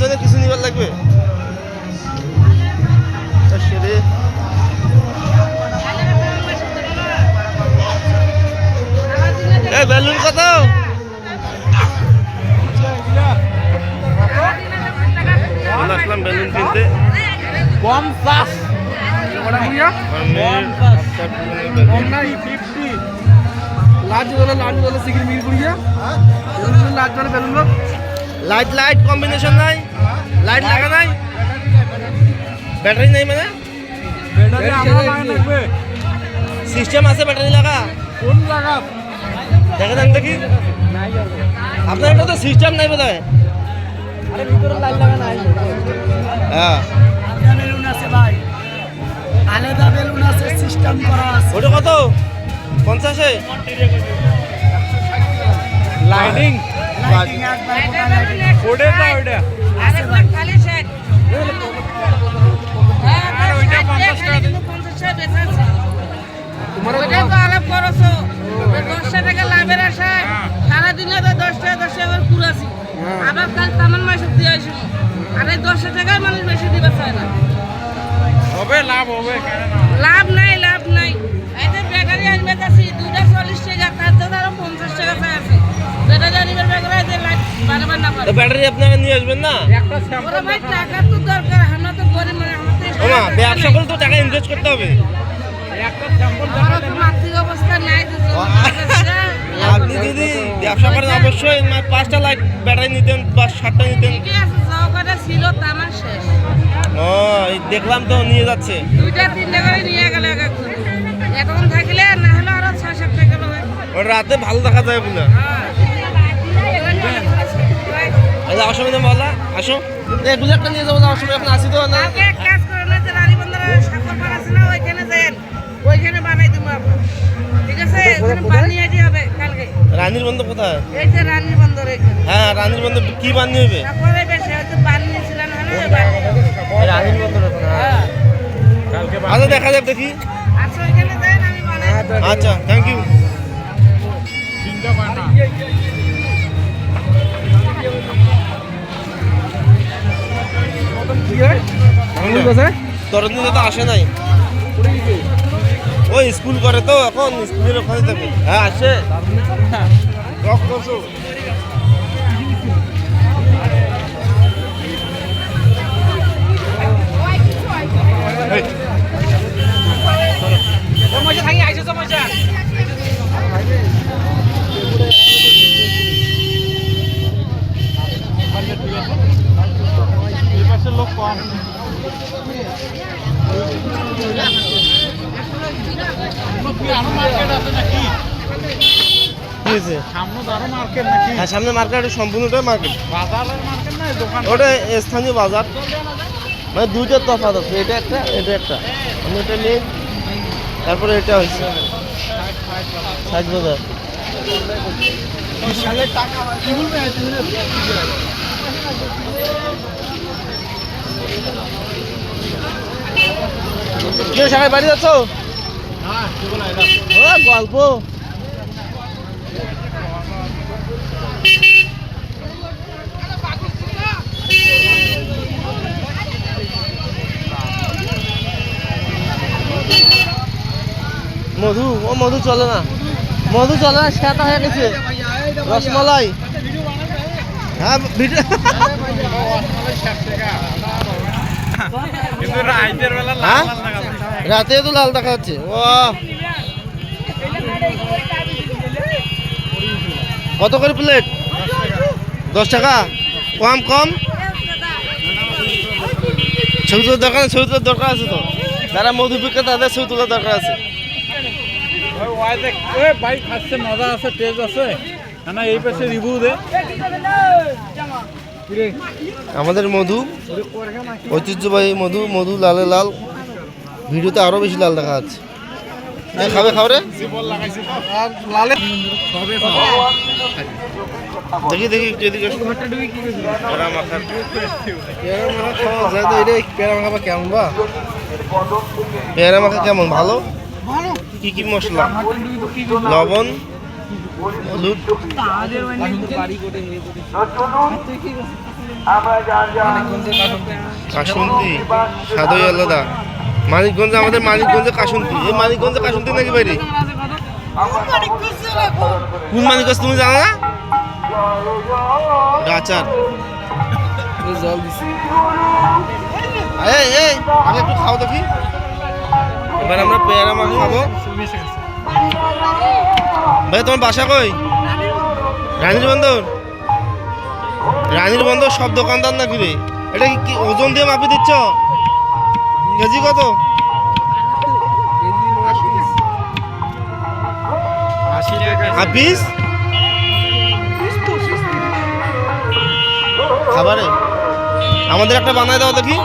জন্য কিছু নিবার লাগবে বেলুন লোক। লাইট লাইট কম্বিনেশন নাই। লাইট লাগা নাই? ব্যাটারি নেই মানে? লাগে সিস্টেম আছে ব্যাটারি লাগা? কোন জায়গা দেখে দেন দেখি। আপনার এটা তো সিস্টেম নাই বোধ হয় আরে লাইট লাগা নাই। হ্যাঁ। ভাই। আলাদা বেলুন আছে সিস্টেম করা আছে। ওটা কত? পঞ্চাশে? লাইটিং লাইটিং একবার ওটা ওটা। আরেকবার খালি শেখ আর ওইটা 50 টাকা দিন। তোমার ওইটা তো আলাপ করছ। ওই দশটা টাকা লাভের আশায় সারাদিনে তো দশ টাকা দশ টাকা করে পুরাছি আবার কাল তামান মাসে দিয়ে আসব। আর এই দশটা টাকায় মানুষ বেশি দিবে চায় না হবে লাভ হবে লাভ নাই লাভ নাই। যে বেকারি আনবে কাছি দুইটা চল্লিশ টাকা তার তো আরও পঞ্চাশ টাকা আছে। বেকারি আনবে বেকারি যে বারবার না পারে ব্যাটারি আপনাকে নিয়ে আসবেন না? একটা স্যাম্পল ভাই টাকার তো দরকার আমরা তো গরিব মানে আমরা তো ব্যবসা করলে তো টাকা ইনভেস্ট করতে হবে। একটা স্যাম্পল আমারও তো আর্থিক অবস্থা নাই আছে। আপনি যদি ব্যবসা করেন অবশ্যই মানে পাঁচটা লাইট ব্যাটারি নিতেন বা সাতটা নিতেন। ঠিকই আছে চৌকাটা ছিল তা শেষ। ও এই দেখলাম তো নিয়ে যাচ্ছে। দুইটা তিনটা করে নিয়ে গেল এক এখন থাকলে না হলে আরও ছয় সাত টাকা হবে রাতে ভালো দেখা যায় বলে। আচ্ছা অসুবিধা বলা আসো। এগুলো একটা নিয়ে যাব যাওয়ার সময় এখন আসি তো না? এক কাজ করে না যে রানী বন্দরে সাগর পার আছে না ওইখানে যান ওইখানে বানাই দেবো ঠিক আছে? ওখানে বানিয়ে দিয়ে হবে কালকে। রানীর বন্ধ কোথায়? এই যে রানীর বন্দর হ্যাঁ রানীর বন্ধ কি বানিয়ে হবে? আচ্ছা দেখা যাক দেখি। আচ্ছা। আচ্ছা থ্যাংক ইউ চিন্তা পায় না। তরুণ তো আসে নাই। ওই স্কুল করে তো এখন স্কুলের ওখানে থাকে হ্যাঁ আসে। রক হ্যাঁ সামনে মার্কেট সম্পূর্ণটাই মার্কেট ওটা স্থানীয় বাজার। মানে দুইটা তফাৎ আছে এটা একটা এটা একটা। আমি এটা নেই তারপরে এটা হয়েছে। ষাট বাজার। কেউ সবাই বাড়ি যাচ্ছ? ও গল্প। মধু ও মধু চলে না। মধু চলে না সেটা হয়ে গেছে। রসমলাই। হ্যাঁ ভিডিও রাতে তো লাল দেখা যাচ্ছে ও কত করে প্লেট? দশ টাকা। কম কম। ছবি তোলার দরকার ছবি তোলার দরকার আছে তো। যারা মধু বিক্রেতা তাদের ছবি তোলার দরকার আছে। ভাই খাচ্ছে মজা আছে টেস্ট আছে। না এই পাশে রিভিউ দে। আমাদের মধু ঐতিহ্যবাহী মধু মধু লালে লাল। ভিডিওতে আরও বেশি লাল দেখা যাচ্ছে। খাবে লালে দেখি দেখি এদিকে পেয়ারা মাখা কেমন? ভালো। কি কি মশলা? লবণ? হলুদ কাসুন্তি স্বাদই আলাদা। মানিকগঞ্জে আমাদের মানিকগঞ্জে কাসুন্তি এই মানিকগঞ্জে কাসুন্তি নাকি বাইরে? কোন মানিকগঞ্জ তুমি জানো না? গাচার এই জল দিছি এই এই আগে একটু খাও দেখি। এবার আমরা পেয়ারা মাখা খাব। ভাই, তোমার বাসা কই? রানীর বন্দর? রানীর বন্দর সব দোকানদার নাকি রে? এটা কি- ওজন দিয়ে মাপি দিচ্ছ? কেজি কত? পিস? খাবারে? আমাদের একটা বানায় দাও দেখি।